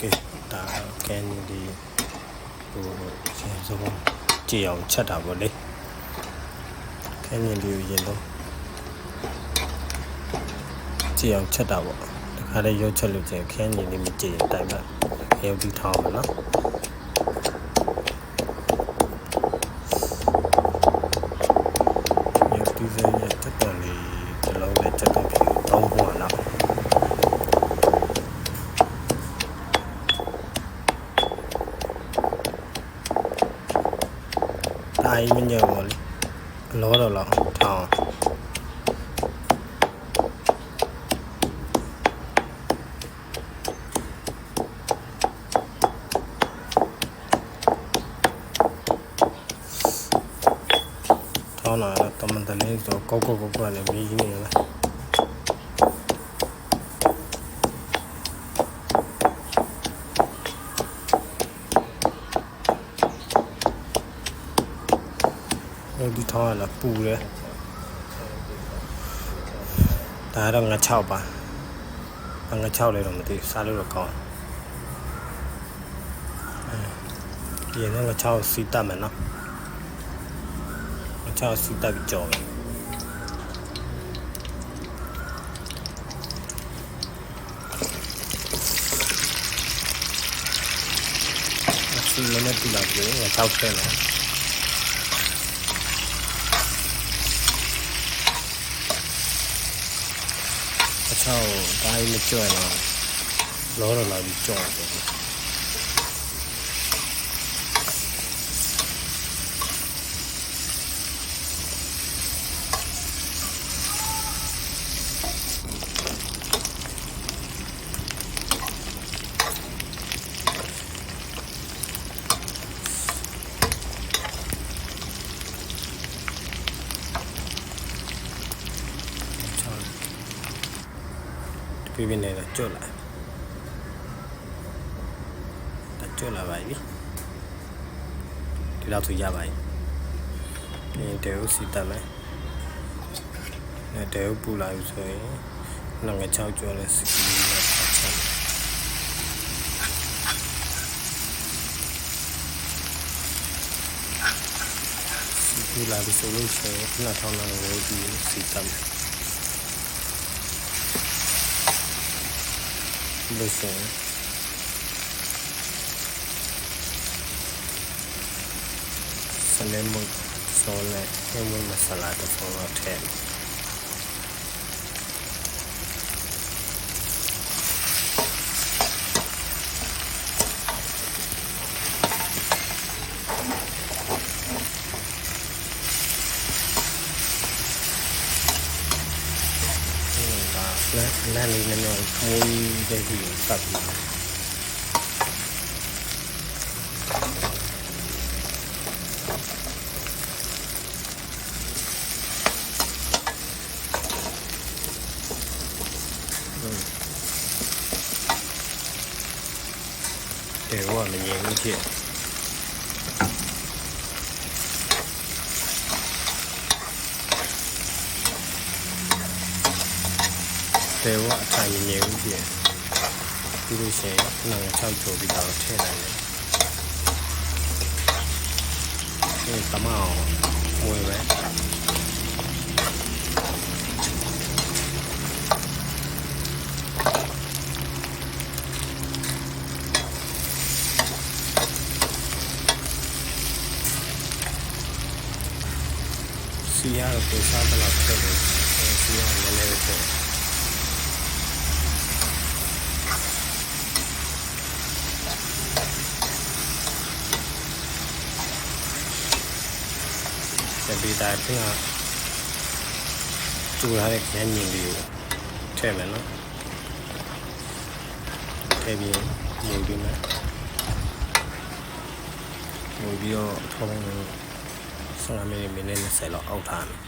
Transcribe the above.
ကဲဒါကန်ဒီဟိုရှင်စုံကြည့်အောင်ချက်တာပေါ့လေကန်ဒီကိုရင်တော့ကြည့်အောင်ချက်တာပေါ့တခါလေးရုပ်ချက်လို့ကျင်ခင်းနေလေးမကြည့်ရင်တိုင်ပါရုပ်ပြီးထောင်းပါနော် tay mình giờ lỗ rồi là thò thò nào là tầm mình tầm này rồi câu câu câu câu này bị như này အဲဒီထောင်းရလားပူတယ်ဒါကတော့ငါ6ပါငါ6လဲတော့မသိဘူးစားလို့တော့ကောင်းတယ်အဲဒီတော့ငါ6စီတက်မယ်နော်ငါ6စီတက်ပြီးကြော်မယ်စီလည်းမတူလာဘူးငါ6ထဲနော် အချောင်းဒါကြီးမကြွတော့လောတော့လာပြီးကြောက်တယ်ချောင်း ပြပြနေတော့ကြွလာဒါကြွလာပါပြီဒီလောက်ဆိုရပါပြီပြင်တဲဦးစီတက်မယ်နဲ့တဲဦးပူလာပြီဆိုရင်နောက်ငါ6ကျော်လဲစီနဲ့ပတ်ချက်စီပူလာပြီဆိုလို့ရှိရင်နောက်ထောင်းလောက်ဝေးပြီးစီတက်မ listen salam solat and we masala to follow 10 นะด้านนี้นะหน่อยมุนจะหิวตับเดี๋ยวว่ามันเย็นเ，忘了年纪。sewa tanya nyew dia dulu saya nang cai tu di dalam tela ni tamau mui weh siapa tu sahaja lah tu တပီတာထင်းကကျူထားတဲ့ခရမ်းမြင်လေးကိုထည့်မယ်နော်ထည့်ပြီးမြင်ပြီးမယ်မြင်ပြီးတော့ထောင်း15မိနစ်မိနစ်20လောက်အောက်ထားမယ်